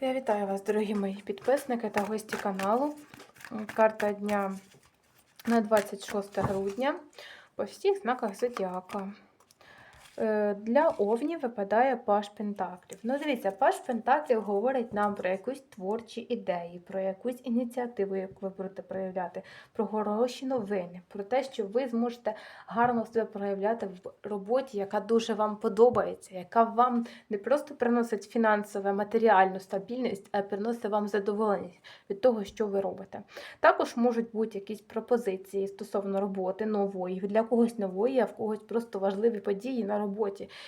Я вітаю вас, дорогі мої підписники та гості каналу. Карта дня на 26 грудня по всіх знаках зодіака. Е, Для овнів випадає паш Пентаклів. Ну, дивіться, паш Пентаклів говорить нам про якусь творчі ідеї, про якусь ініціативу, яку ви будете проявляти, про хороші новини, про те, що ви зможете гарно себе проявляти в роботі, яка дуже вам подобається, яка вам не просто приносить фінансову, матеріальну стабільність, а приносить вам задоволеність від того, що ви робите. Також можуть бути якісь пропозиції стосовно роботи нової, для когось нової, а в когось просто важливі події на роботі,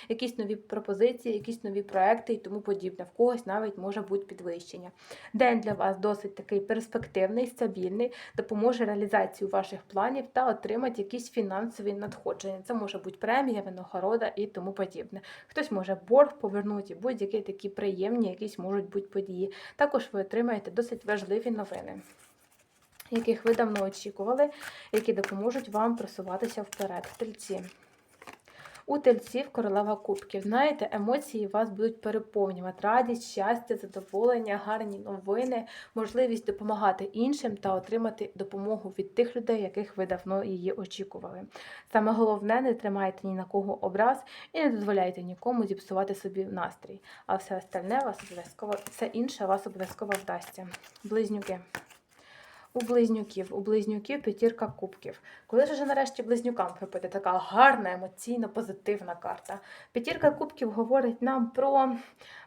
якісь нові пропозиції, якісь нові проекти і тому подібне. В когось навіть може бути підвищення. День для вас досить такий перспективний, стабільний, допоможе реалізації ваших планів та отримати якісь фінансові надходження. Це може бути премія, винагорода і тому подібне. Хтось може борг повернути, будь-які такі приємні, якісь можуть бути події. Також ви отримаєте досить важливі новини. Яких ви давно очікували, які допоможуть вам просуватися вперед. Тельці. У тельців королева кубків. Знаєте, емоції вас будуть переповнювати. Радість, щастя, задоволення, гарні новини, можливість допомагати іншим та отримати допомогу від тих людей, яких ви давно її очікували. Саме головне, не тримайте ні на кого образ і не дозволяйте нікому зіпсувати собі настрій. А все остальне вас обов'язково, все інше вас обов'язково вдасться. Близнюки. У близнюків, у близнюків п'ятірка кубків. Коли ж вже нарешті близнюкам випаде така гарна, емоційно позитивна карта. П'ятірка кубків говорить нам про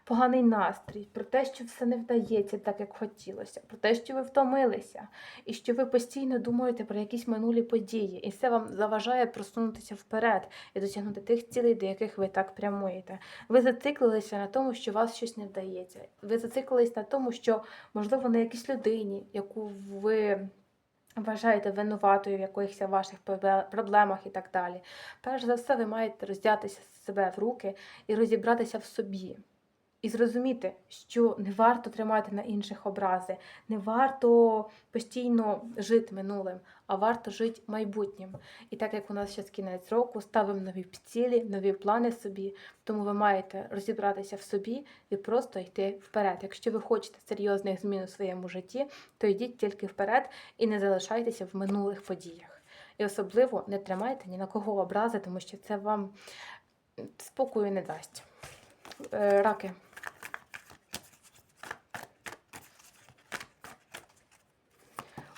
поганий настрій, про те, що все не вдається так, як хотілося, про те, що ви втомилися, і що ви постійно думаєте про якісь минулі події, і це вам заважає просунутися вперед і досягнути тих цілей, до яких ви так прямуєте. Ви зациклилися на тому, що вас щось не вдається. Ви зациклились на тому, що, можливо, на якійсь людині, яку ви вважаєте винуватою в якихось ваших проблемах і так далі. Перш за все, ви маєте роздятися себе в руки і розібратися в собі. І зрозуміти, що не варто тримати на інших образи, не варто постійно жити минулим, а варто жити майбутнім. І так як у нас зараз кінець року, ставимо нові цілі, нові плани собі, тому ви маєте розібратися в собі і просто йти вперед. Якщо ви хочете серйозних змін у своєму житті, то йдіть тільки вперед і не залишайтеся в минулих подіях. І особливо не тримайте ні на кого образи, тому що це вам спокою не дасть. Е, Раки.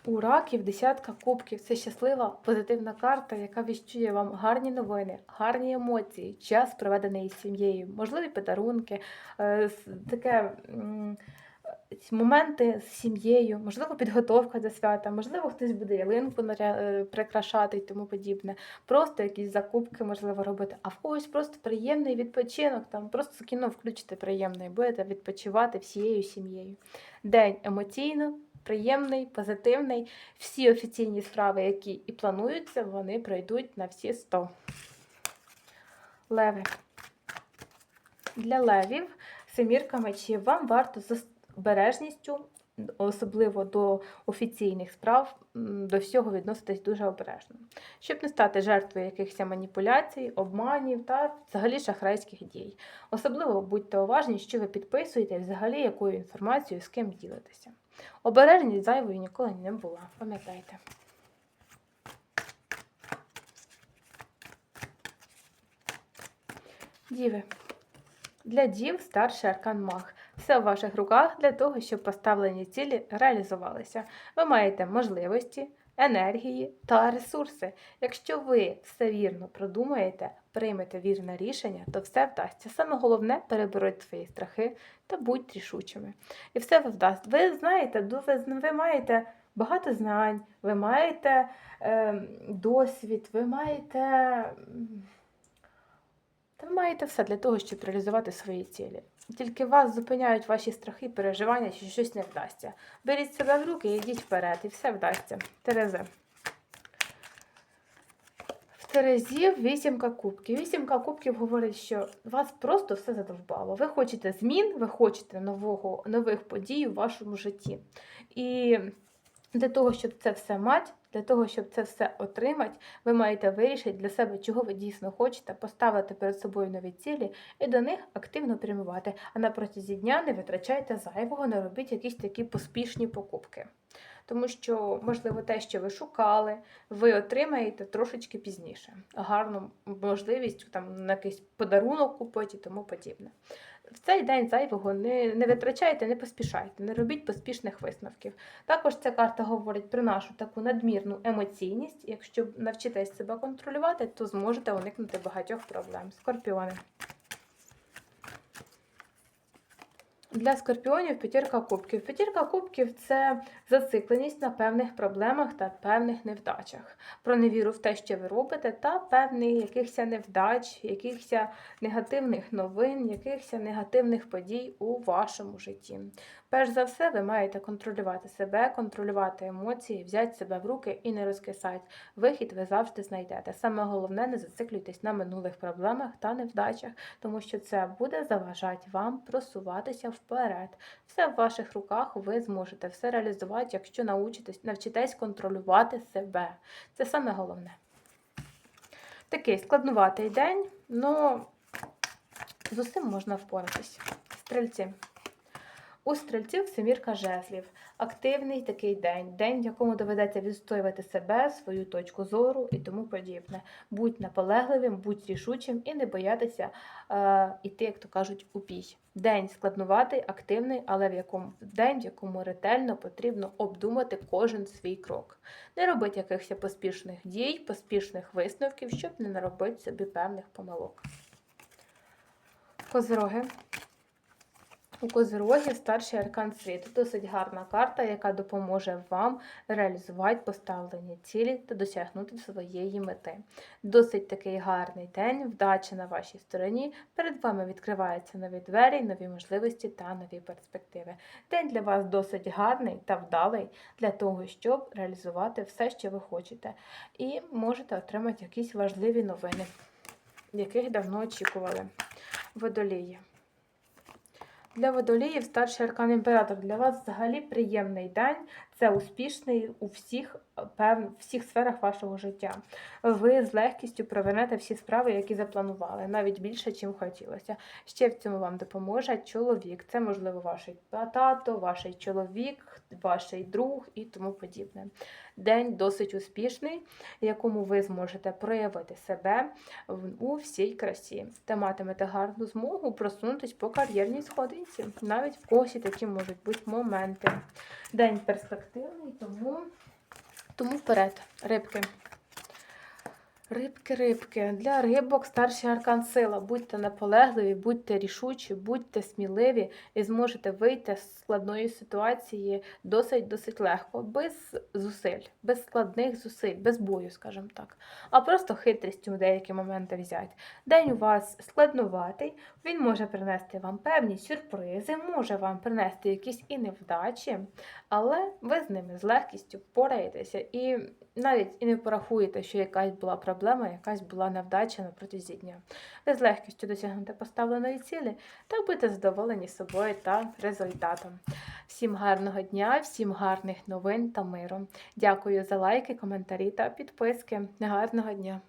У раків десятка кубків це щаслива позитивна карта, яка віщує вам гарні новини, гарні емоції, час проведений із сім'єю, можливі подарунки, е, таке моменти з сім'єю, можливо, підготовка до свята, можливо, хтось буде ялинку е, прикрашати і тому подібне. Просто якісь закупки можливо робити, а в когось просто приємний відпочинок, там просто кіно включите приємне і будете відпочивати всією сім'єю. День емоційно приємний, позитивний. Всі офіційні справи, які і плануються, вони пройдуть на всі 100. Леви. Для левів семірка мечів вам варто з обережністю, особливо до офіційних справ, до всього відноситись дуже обережно, щоб не стати жертвою якихось маніпуляцій, обманів та взагалі шахрайських дій. Особливо будьте уважні, що ви підписуєте, і взагалі якою інформацією з ким ділитеся. Обережність зайвою ніколи не була, пам'ятайте. Діви. Для дів старший аркан маг. Все в ваших руках для того, щоб поставлені цілі реалізувалися. Ви маєте можливості, енергії та ресурси. Якщо ви все вірно продумаєте, приймете вірне рішення, то все вдасться. Саме головне переберіть свої страхи та будьте рішучими. І все ви вдасть. Ви знаєте, ви маєте багато знань, ви маєте е, досвід, ви маєте. Та ви маєте все для того, щоб реалізувати свої цілі. Тільки вас зупиняють ваші страхи, переживання, що щось не вдасться. Беріть себе в руки і йдіть вперед, і все вдасться. Терези. В Терезі вісімка кубків. Вісімка кубків говорить, що вас просто все задовбало. Ви хочете змін, ви хочете нового, нових подій у вашому житті. І Для того, щоб це все мати, для того, щоб це все отримати, ви маєте вирішити для себе, чого ви дійсно хочете, поставити перед собою нові цілі і до них активно прямувати. А на протязі дня не витрачайте зайвого, не робіть якісь такі поспішні покупки. Тому що, можливо, те, що ви шукали, ви отримаєте трошечки пізніше. Гарну можливість там на якийсь подарунок купити і тому подібне. В цей день зайвого не, не витрачайте, не поспішайте, не робіть поспішних висновків. Також ця карта говорить про нашу таку надмірну емоційність. Якщо навчитесь себе контролювати, то зможете уникнути багатьох проблем. Скорпіони. Для скорпіонів п'ятірка кубків. П'ятірка кубків це зацикленість на певних проблемах та певних невдачах, про невіру в те, що ви робите, та певних якихось невдач, якихось негативних новин, якихось негативних подій у вашому житті. Перш за все, ви маєте контролювати себе, контролювати емоції, взяти себе в руки і не розкисати. Вихід ви завжди знайдете. Саме головне, не зациклюйтесь на минулих проблемах та невдачах, тому що це буде заважати вам просуватися вперед. Все в ваших руках, ви зможете все реалізувати, якщо научитесь, навчитесь контролювати себе. Це саме головне. Такий складнуватий день, але з усім можна впоратись. Стрільці. У стрільців семірка жезлів. Активний такий день, день, в якому доведеться відстоювати себе, свою точку зору і тому подібне. Будь наполегливим, будь рішучим і не боятися е, іти, як то кажуть, у пій. День складнуватий, активний, але в якому день, в якому ретельно потрібно обдумати кожен свій крок. Не робити якихось поспішних дій, поспішних висновків, щоб не наробити собі певних помилок. Козироги. У Козирогів старший аркан світу. Досить гарна карта, яка допоможе вам реалізувати поставлені цілі та досягнути своєї мети. Досить такий гарний день, вдача на вашій стороні. Перед вами відкриваються нові двері, нові можливості та нові перспективи. День для вас досить гарний та вдалий для того, щоб реалізувати все, що ви хочете. І можете отримати якісь важливі новини, яких давно очікували. Водолії. Для водоліїв старший аркан імператор для вас взагалі приємний день. Це успішний у всіх пев... всіх сферах вашого життя. Ви з легкістю провернете всі справи, які запланували, навіть більше, чим хотілося. Ще в цьому вам допоможе чоловік. Це, можливо, ваш тато, ваш чоловік, ваш друг і тому подібне. День досить успішний, якому ви зможете проявити себе у всій красі та матимете гарну змогу просунутись по кар'єрній сходинці. Навіть в когось такі можуть бути моменти. День перспективний, тому, тому вперед, рибки. Рибки, рибки. Для рибок старший аркан сила. Будьте наполегливі, будьте рішучі, будьте сміливі і зможете вийти з складної ситуації досить-досить легко, без зусиль, без складних зусиль, без бою, скажімо так. А просто хитрістю в деякі моменти взяти. День у вас складнуватий, він може принести вам певні сюрпризи, може вам принести якісь і невдачі, але ви з ними з легкістю впораєтеся і навіть і не порахуєте, що якась була проблема, якась була невдача на протязі дня. Ви з легкістю досягнете поставленої цілі та будете задоволені собою та результатом. Всім гарного дня, всім гарних новин та миру. Дякую за лайки, коментарі та підписки. Гарного дня!